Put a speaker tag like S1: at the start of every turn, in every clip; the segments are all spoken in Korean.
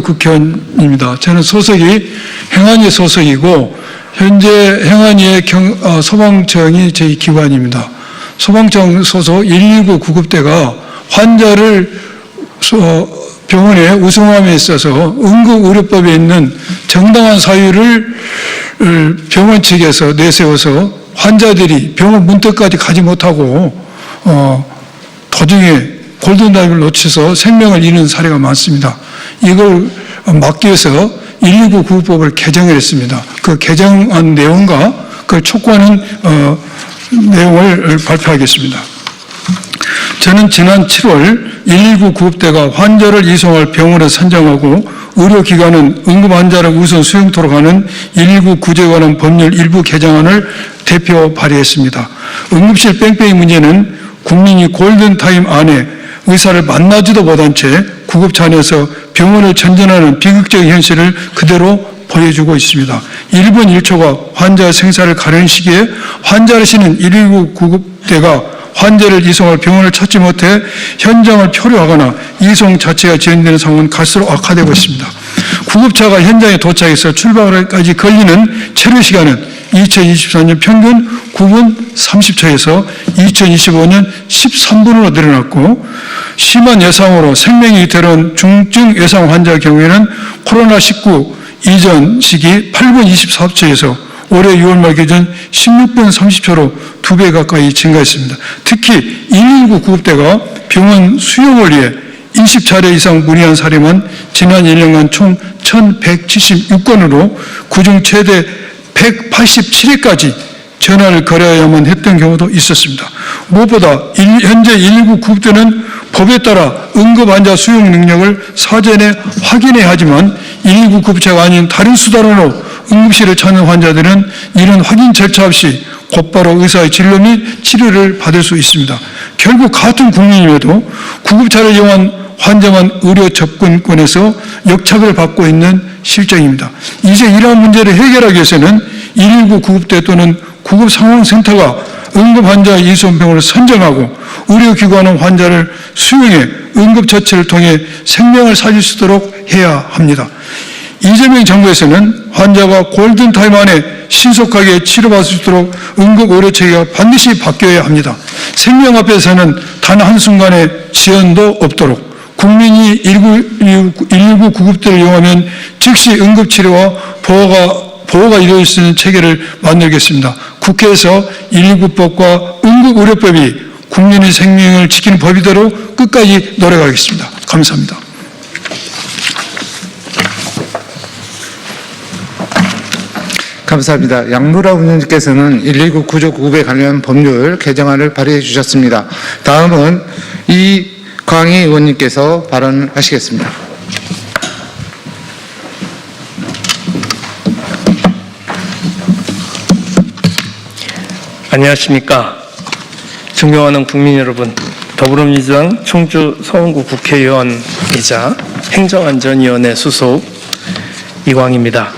S1: 국회의원입니다. 저는 소속이 행안위 소속이고 현재 행안위의 경, 어, 소방청이 저희 기관입니다. 소방청 소속 119 구급대가 환자를 소- 병원에 우송함에 있어서 응급의료법에 있는 정당한 사유를 을 병원 측에서 내세워서 환자들이 병원 문턱까지 가지 못하고 어, 도중에 골든타임을 놓쳐서 생명을 잃는 사례가 많습니다. 이걸 막기 위해서 119 구호법을 개정을 했습니다. 그 개정안 내용과 그걸 촉구하는 어, 내용을 발표하겠습니다. 저는 지난 7월 119 구급대가 환자를 이송할 병원을 선정하고 의료기관은 응급 환자를 우선 수용토록 하는 119 구제에 관한 법률 일부 개정안을 대표 발의했습니다. 응급실 뺑뺑이 문제는 국민이 골든타임 안에 의사를 만나지도 못한 채 구급차 안에서 병원을 전전하는 비극적인 현실을 그대로 보여주고 있습니다. 1분 1초가 환자 생사를 가르는 시기에 환자를 실는 119 구급대가 환자를 이송할 병원을 찾지 못해 현장을 표류하거나 이송 자체가 지연되는 상황은 갈수록 악화되고 있습니다. 구급차가 현장에 도착해서 출발까지 걸리는 체류 시간은 2024년 평균 9분 30초에서 2025년 13분으로 늘어났고 심한 예상으로 생명이 위태로운 중증 예상 환자 경우에는 코로나19 이전 시기 8분 24초에서 올해 6월 말 기준 16분 30초로 두 배 가까이 증가했습니다. 특히 119 구급대가 병원 수용을 위해 20차례 이상 문의한 사례만 지난 1년간 총 1176건으로 그중 최대 187회까지 전화를 걸어야만 했던 경우도 있었습니다. 무엇보다 일- 현재 119 구급대는 법에 따라 응급 환자 수용 능력을 사전에 확인해야 하지만 119 구급차가 아닌 다른 수단으로 응급실을 찾는 환자들은 이런 확인 절차 없이 곧바로 의사의 진료 및 치료를 받을 수 있습니다. 결국 같은 국민임에도 구급차를 이용한 환자만 의료 접근권에서 역착을 받고 있는 실정입니다. 이제 이러한 문제를 해결하기 위해서는 119 구급대 또는 구급 상황센터가 응급 환자 이송병원을 선정하고 의료기관은 환자를 수용해 응급처치를 통해 생명을 살릴 수 있도록 해야 합니다. 이재명 정부에서는 환자가 골든타임 안에 신속하게 치료받을 수 있도록 응급 의료 체계가 반드시 바뀌어야 합니다. 생명 앞에서는 단 한순간의 지연도 없도록 국민이 119, 119 구급대를 이용하면 즉시 응급치료와 보호가, 보호가 이루어질 수 있는 체계를 만들겠습니다. 국회에서 119법과 응급의료법이 국민의 생명을 지키는 법이대로 끝까지 노력하겠습니다. 감사합니다.
S2: 감사합니다. 양무라 의원님께서는 119 구조 구급에 관련 법률 개정안을 발의해 주셨습니다. 다음은 이 광희 의원님께서 발언하시겠습니다.
S3: 안녕하십니까. 존경하는 국민 여러분, 더불어민주당 청주 서원구 국회의원이자 행정안전위원회 수속 이광입니다.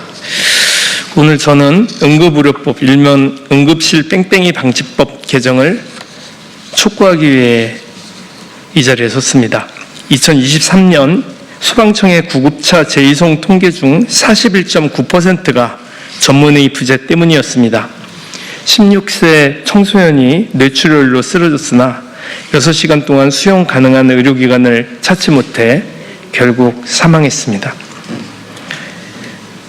S3: 오늘 저는 응급의료법 일면 응급실 뺑뺑이 방지법 개정을 촉구하기 위해 이 자리에 섰습니다. 2023년 소방청의 구급차 재이송 통계 중 41.9%가 전문의 부재 때문이었습니다. 16세 청소년이 뇌출혈로 쓰러졌으나 6시간 동안 수용 가능한 의료기관을 찾지 못해 결국 사망했습니다.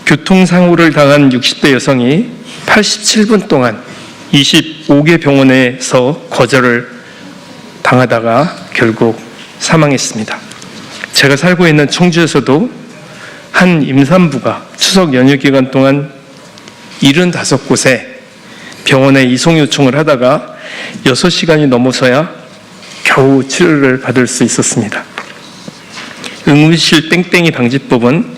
S3: 교통사고를 당한 60대 여성이 87분 동안 25개 병원에서 거절을 당하다가 결국 사망했습니다. 제가 살고 있는 청주에서도 한 임산부가 추석 연휴 기간 동안 75곳에 병원에 이송 요청을 하다가 6시간이 넘어서야 겨우 치료를 받을 수 있었습니다. 응급실 땡땡이 방지법은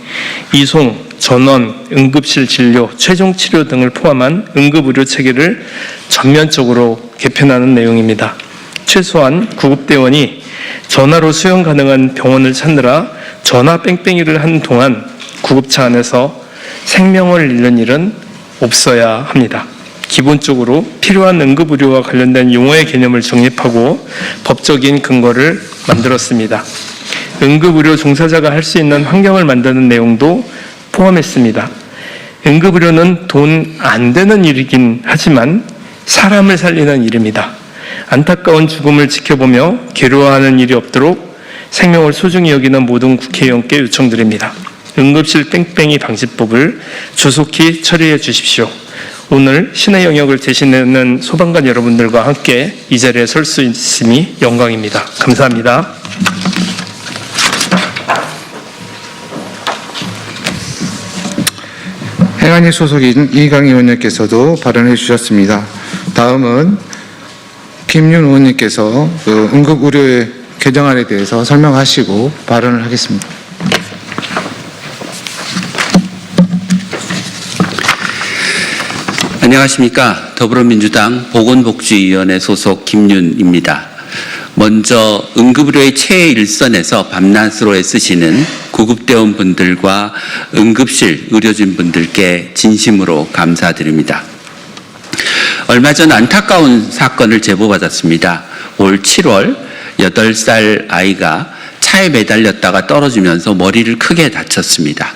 S3: 이송, 전원, 응급실 진료, 최종 치료 등을 포함한 응급의료 체계를 전면적으로 개편하는 내용입니다. 최소한 구급대원이 전화로 수용 가능한 병원을 찾느라 전화 뺑뺑이를 하는 동안 구급차 안에서 생명을 잃는 일은 없어야 합니다. 기본적으로 필요한 응급의료와 관련된 용어의 개념을 정립하고 법적인 근거를 만들었습니다. 응급의료 종사자가 할 수 있는 환경을 만드는 내용도 포함했습니다. 응급의료는 돈 안 되는 일이긴 하지만 사람을 살리는 일입니다. 안타까운 죽음을 지켜보며 괴로워하는 일이 없도록 생명을 소중히 여기는 모든 국회의원께 요청드립니다. 응급실 뺑뺑이 방지법을 조속히 처리해 주십시오. 오늘 신의 영역을 대신하는 소방관 여러분들과 함께 이 자리에 설 수 있음이 영광입니다. 감사합니다.
S2: 행안위 소속인 이강희 의원님께서도 발언해 주셨습니다. 다음은 김윤 의원님께서 그 응급 의료의 개정안에 대해서 설명하시고 발언을 하겠습니다.
S4: 안녕하십니까. 더불어민주당 보건복지위원회 소속 김윤입니다. 먼저 응급의료의 최일선에서 밤낮으로 애쓰시는 구급대원분들과 응급실 의료진분들께 진심으로 감사드립니다. 얼마 전 안타까운 사건을 제보받았습니다. 올 7월 8살 아이가 차에 매달렸다가 떨어지면서 머리를 크게 다쳤습니다.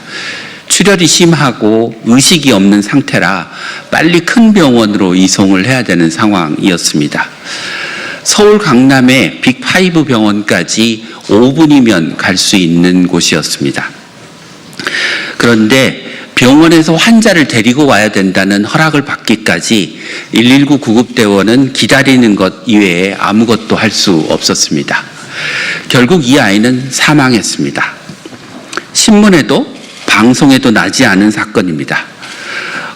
S4: 출혈이 심하고 의식이 없는 상태라 빨리 큰 병원으로 이송을 해야 되는 상황이었습니다. 서울 강남의 빅5 병원까지 5분이면 갈 수 있는 곳이었습니다. 그런데 병원에서 환자를 데리고 와야 된다는 허락을 받기까지 119 구급대원은 기다리는 것 이외에 아무것도 할 수 없었습니다. 결국 이 아이는 사망했습니다. 신문에도 방송에도 나지 않은 사건입니다.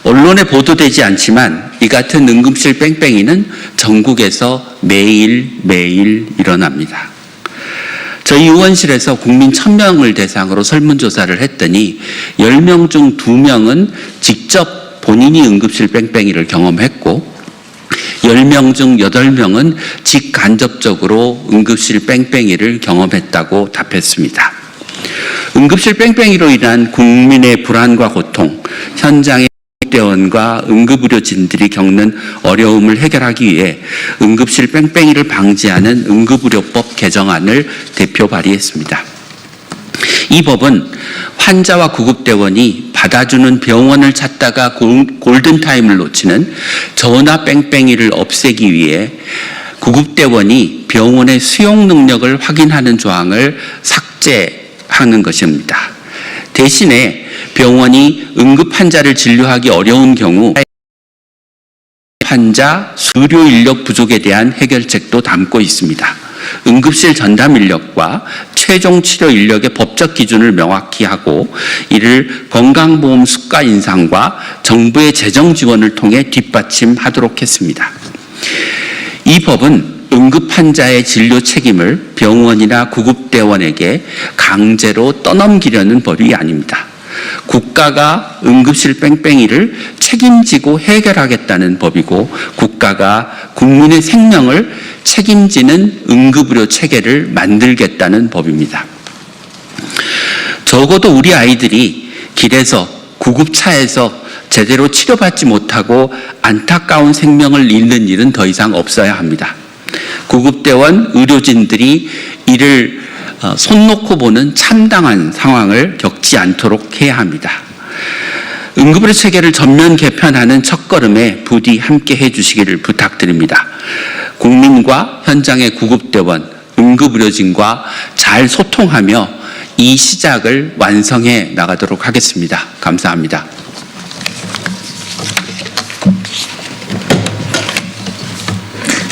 S4: 언론에 보도되지 않지만 이 같은 응급실 뺑뺑이는 전국에서 매일 매일 일어납니다. 저희 의원실에서 국민 1000명을 대상으로 설문조사를 했더니 10명 중 2명은 직접 본인이 응급실 뺑뺑이를 경험했고 10명 중 8명은 직간접적으로 응급실 뺑뺑이를 경험했다고 답했습니다. 응급실 뺑뺑이로 인한 국민의 불안과 고통, 현장의 대원과 응급의료진들이 겪는 어려움을 해결하기 위해 응급실 뺑뺑이를 방지하는 응급의료법 개정안을 대표 발의했습니다. 이 법은 환자와 구급대원이 받아주는 병원을 찾다가 골- 골든타임을 놓치는 전화 뺑뺑이를 없애기 위해 구급대원이 병원의 수용 능력을 확인하는 조항을 삭제하는 것입니다. 대신에 병원이 응급 환자를 진료하기 어려운 경우 환자 수료 인력 부족에 대한 해결책도 담고 있습니다. 응급실 전담 인력과 최종 치료 인력의 법적 기준을 명확히 하고 이를 건강보험 수가 인상과 정부의 재정 지원을 통해 뒷받침하도록 했습니다. 이 법은 응급 환자의 진료 책임을 병원이나 구급대원에게 강제로 떠넘기려는 법이 아닙니다. 국가가 응급실 뺑뺑이를 책임지고 해결하겠다는 법이고 국가가 국민의 생명을 책임지는 응급의료 체계를 만들겠다는 법입니다. 적어도 우리 아이들이 길에서 구급차에서 제대로 치료받지 못하고 안타까운 생명을 잃는 일은 더 이상 없어야 합니다. 구급대원 의료진들이 이를 어, 손 놓고 보는 참담한 상황을 겪지 않도록 해야 합니다. 응급의료 체계를 전면 개편하는 첫걸음에 부디 함께 해주시기를 부탁드립니다. 국민과 현장의 구급대원, 응급의료진과 잘 소통하며 이 시작을 완성해 나가도록 하겠습니다. 감사합니다.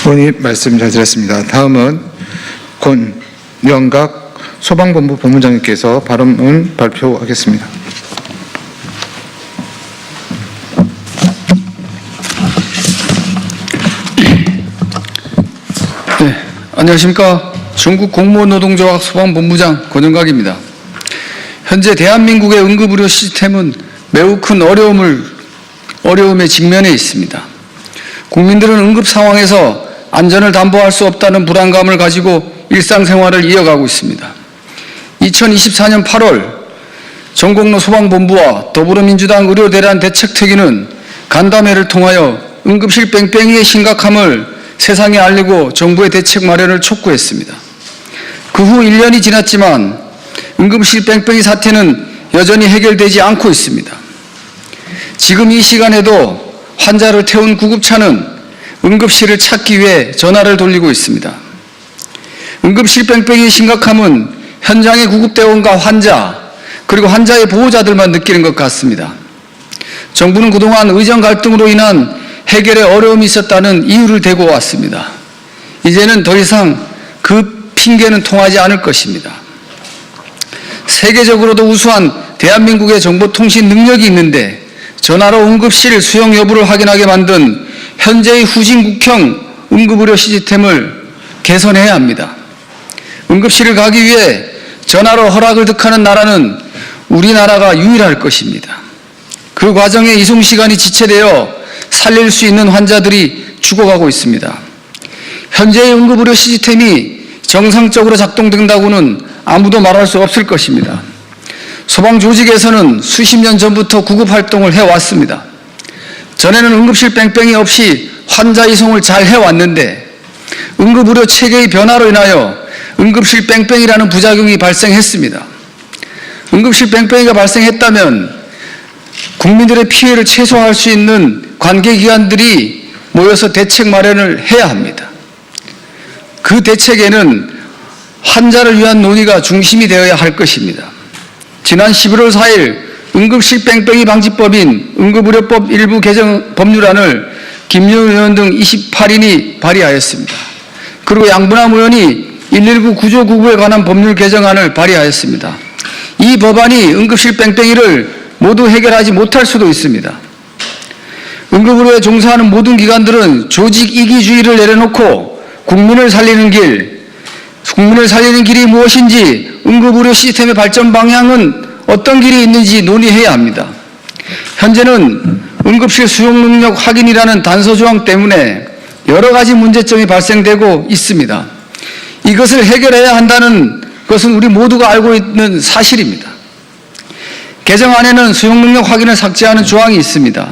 S2: 의원님 말씀 잘 들었습니다. 다음은 권 영각 소방본부 본부장님께서 발언 발표하겠습니다.
S5: 네, 안녕하십니까. 중국 공무원 노동조합 소방본부장 권영각입니다. 현재 대한민국의 응급의료 시스템은 매우 큰 어려움을, 어려움에 직면해 있습니다. 국민들은 응급 상황에서 안전을 담보할 수 없다는 불안감을 가지고 일상생활을 이어가고 있습니다. 2024년 8월 전공로 소방본부와 더불어민주당 의료대란 대책특위는 간담회를 통하여 응급실 뺑뺑이의 심각함을 세상에 알리고 정부의 대책 마련을 촉구했습니다. 그 후 1년이 지났지만 응급실 뺑뺑이 사태는 여전히 해결되지 않고 있습니다. 지금 이 시간에도 환자를 태운 구급차는 응급실을 찾기 위해 전화를 돌리고 있습니다. 응급실 뺑뺑이의 심각함은 현장의 구급대원과 환자, 그리고 환자의 보호자들만 느끼는 것 같습니다. 정부는 그동안 의정 갈등으로 인한 해결에 어려움이 있었다는 이유를 대고 왔습니다. 이제는 더 이상 그 핑계는 통하지 않을 것입니다. 세계적으로도 우수한 대한민국의 정보통신 능력이 있는데 전화로 응급실 수용 여부를 확인하게 만든 현재의 후진국형 응급의료 시스템을 개선해야 합니다. 응급실을 가기 위해 전화로 허락을 득하는 나라는 우리나라가 유일할 것입니다. 그 과정에 이송 시간이 지체되어 살릴 수 있는 환자들이 죽어가고 있습니다. 현재의 응급의료 시스템이 정상적으로 작동된다고는 아무도 말할 수 없을 것입니다. 소방 조직에서는 수십 년 전부터 구급 활동을 해왔습니다. 전에는 응급실 뺑뺑이 없이 환자 이송을 잘 해왔는데 응급의료 체계의 변화로 인하여 응급실 뺑뺑이라는 부작용이 발생했습니다. 응급실 뺑뺑이가 발생했다면 국민들의 피해를 최소화할 수 있는 관계기관들이 모여서 대책 마련을 해야 합니다. 그 대책에는 환자를 위한 논의가 중심이 되어야 할 것입니다. 지난 11월 4일 응급실 뺑뺑이 방지법인 응급의료법 일부 개정 법률안을 김영 의원 등 28인이 발의하였습니다. 그리고 양분함 의원이 119 구조구구에 관한 법률 개정안을 발의하였습니다. 이 법안이 응급실 뺑뺑이를 모두 해결하지 못할 수도 있습니다. 응급의료에 종사하는 모든 기관들은 조직 이기주의를 내려놓고 국민을 살리는 길, 국민을 살리는 길이 무엇인지 응급의료 시스템의 발전 방향은 어떤 길이 있는지 논의해야 합니다. 현재는 응급실 수용 능력 확인이라는 단서 조항 때문에 여러 가지 문제점이 발생되고 있습니다. 이것을 해결해야 한다는 것은 우리 모두가 알고 있는 사실입니다. 개정안에는 수용 능력 확인을 삭제하는 조항이 있습니다.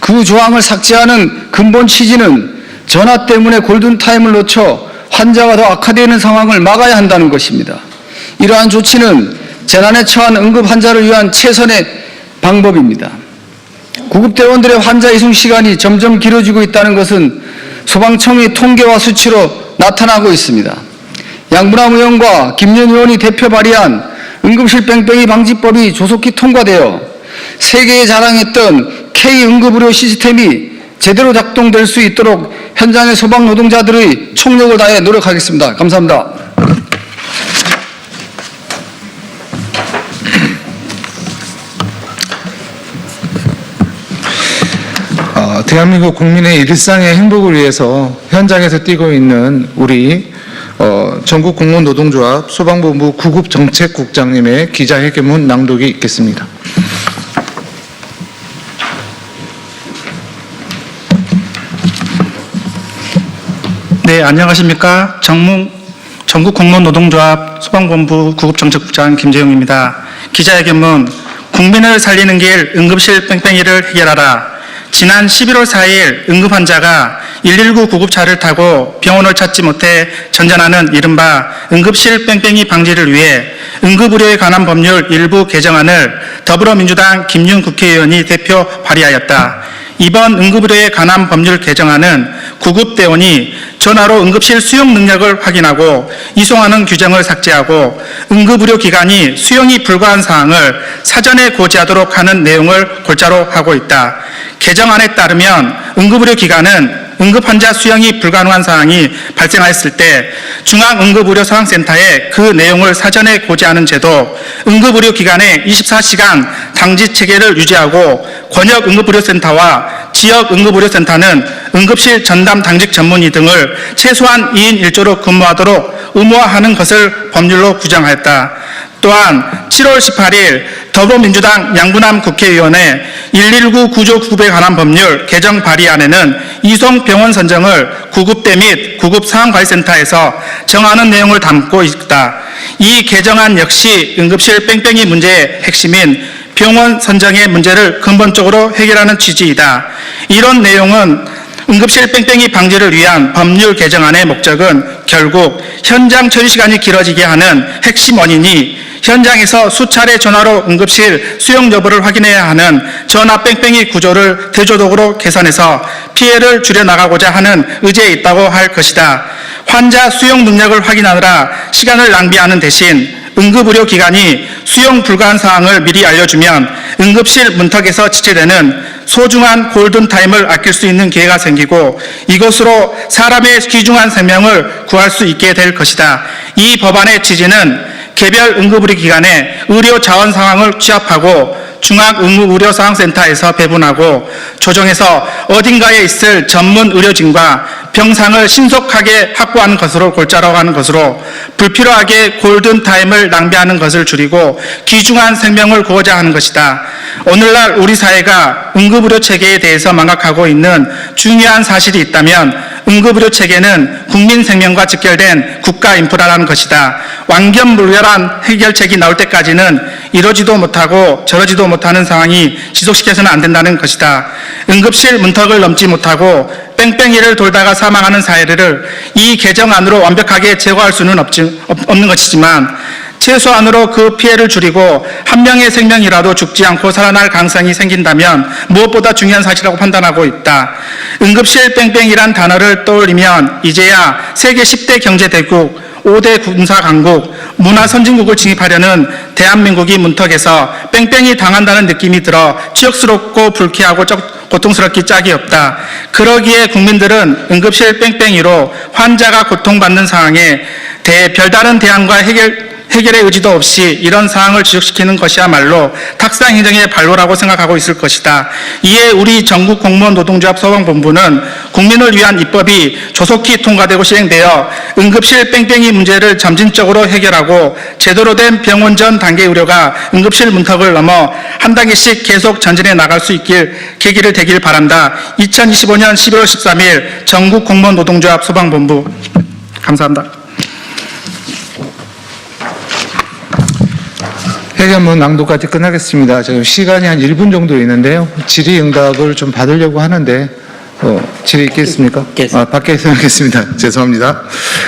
S5: 그 조항을 삭제하는 근본 취지는 전화 때문에 골든타임을 놓쳐 환자가 더 악화되는 상황을 막아야 한다는 것입니다. 이러한 조치는 재난에 처한 응급 환자를 위한 최선의 방법입니다. 구급대원들의 환자 이송 시간이 점점 길어지고 있다는 것은 소방청의 통계와 수치로 나타나고 있습니다. 양분함 의원과 김연 의원이 대표 발의한 응급실 뺑뺑이 방지법이 조속히 통과되어 세계에 자랑했던 K 응급의료 시스템이 제대로 작동될 수 있도록 현장의 소방 노동자들의 총력을 다해 노력하겠습니다. 감사합니다.
S2: 대한민국 국민의 일상의 행복을 위해서 현장에서 뛰고 있는 우리 어, 전국 공무원 노동조합 소방본부 구급 정책국장님의 기자회견문 낭독이 있겠습니다.
S6: 네, 안녕하십니까. 정무, 전국 공무원 노동조합 소방본부 구급정책국장 김재용입니다. 기자회견문, 국민을 살리는 길 응급실 뺑뺑이를 해결하라. 지난 11월 4일 응급환자가 119 구급차를 타고 병원을 찾지 못해 전전하는 이른바 응급실 뺑뺑이 방지를 위해 응급의료에 관한 법률 일부 개정안을 더불어민주당 김윤 국회의원이 대표 발의하였다. 이번 응급의료에 관한 법률 개정안은 구급대원이 전화로 응급실 수용 능력을 확인하고 이송하는 규정을 삭제하고 응급의료 기관이 수용이 불가한 사항을 사전에 고지하도록 하는 내용을 골자로 하고 있다. 개정안에 따르면 응급의료 기관은 응급환자 수용이 불가능한 사항이 발생하였을 때 중앙응급의료상황센터에 그 내용을 사전에 고지하는 제도, 응급의료기관의 24시간 당지 체계를 유지하고 권역응급의료센터와 지역응급의료센터는 응급실 전담 당직 전문의 등을 최소한 2인 1조로 근무하도록 의무화하는 것을 법률로 규정하였다. 또한 7월 18일 더불어민주당 양분함 국회의원의 119 구조 구급에 관한 법률 개정 발의안에는 이송 병원 선정을 구급대 및 구급 상황관리센터에서 정하는 내용을 담고 있다. 이 개정안 역시 응급실 뺑뺑이 문제의 핵심인 병원 선정의 문제를 근본적으로 해결하는 취지이다. 이런 내용은 응급실 뺑뺑이 방지를 위한 법률 개정안의 목적은 결국 현장 처리 시간이 길어지게 하는 핵심 원인이 현장에서 수차례 전화로 응급실 수용 여부를 확인해야 하는 전화 뺑뺑이 구조를 대조적으로 개선해서 피해를 줄여나가고자 하는 의지에 있다고 할 것이다. 환자 수용 능력을 확인하느라 시간을 낭비하는 대신 응급의료 기관이 수용 불가한 사항을 미리 알려주면 응급실 문턱에서 지체되는 소중한 골든타임을 아낄 수 있는 기회가 생기고 이것으로 사람의 귀중한 생명을 구할 수 있게 될 것이다. 이 법안의 취지는 개별 응급의료 기관의 의료 자원 상황을 취합하고 중앙응급의료상황센터에서 배분하고 조정해서 어딘가에 있을 전문 의료진과 병상을 신속하게 확보하는 것으로 골자로 하는 것으로 불필요하게 골든타임을 낭비하는 것을 줄이고 귀중한 생명을 구하자 하는 것이다. 오늘날 우리 사회가 응급의료 체계에 대해서 망각하고 있는 중요한 사실이 있다면 응급의료 체계는 국민 생명과 직결된 국가 인프라라는 것이다. 완견불결한 해결책이 나올 때까지는 이러지도 못하고 저러지도 못하는 상황이 지속시켜서는 안 된다는 것이다. 응급실 문턱을 넘지 못하고 뺑뺑이를 돌다가 사망하는 사례를 이 개정안으로 완벽하게 제거할 수는 없지, 없- 없는 것이지만 최소한으로 그 피해를 줄이고 한 명의 생명이라도 죽지 않고 살아날 가능성이 생긴다면 무엇보다 중요한 사실이라고 판단하고 있다. 응급실 뺑뺑이란 단어를 떠올리면 이제야 세계 10대 경제대국 5대 군사 강국, 문화 선진국을 진입하려는 대한민국이 문턱에서 뺑뺑이 당한다는 느낌이 들어 치욕스럽고 불쾌하고 쩍- 고통스럽기 짝이 없다. 그러기에 국민들은 응급실 뺑뺑이로 환자가 고통받는 상황에 대해 별다른 대안과 해결 해결의 의지도 없이 이런 상황을 지속시키는 것이야말로 탁상 행정의 발로라고 생각하고 있을 것이다. 이에 우리 전국 공무원 노동조합 소방본부는 국민을 위한 입법이 조속히 통과되고 시행되어 응급실 뺑뺑이 문제를 점진적으로 해결하고 제대로 된 병원 전 단계 의료가 응급실 문턱을 넘어 한 단계씩 계속 전진해 나갈 수 있길 계기를 되길 바란다. 2025년 11월 13일 전국 공무원 노동조합 소방본부 감사합니다.
S2: 회견문 낭독까지 끝나겠습니다. 지금 시간이 한 1분 정도 있는데요. 질의응답을 좀 받으려고 하는데 어, 질의 있겠습니까? 아, 밖에서 하겠습니다. 죄송합니다.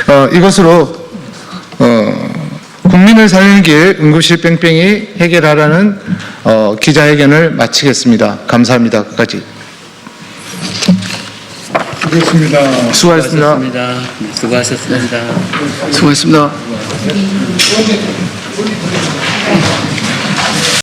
S2: 어, 이것으로 어, 국민을 살리는 길 응급실 뺑뺑이 해결하라는 어, 기자회견을 마치겠습니다. 감사합니다. 끝까지.
S1: 그렇습니다.
S2: 수고하셨습니다.
S4: 수고하셨습니다.
S5: 수고했습니다.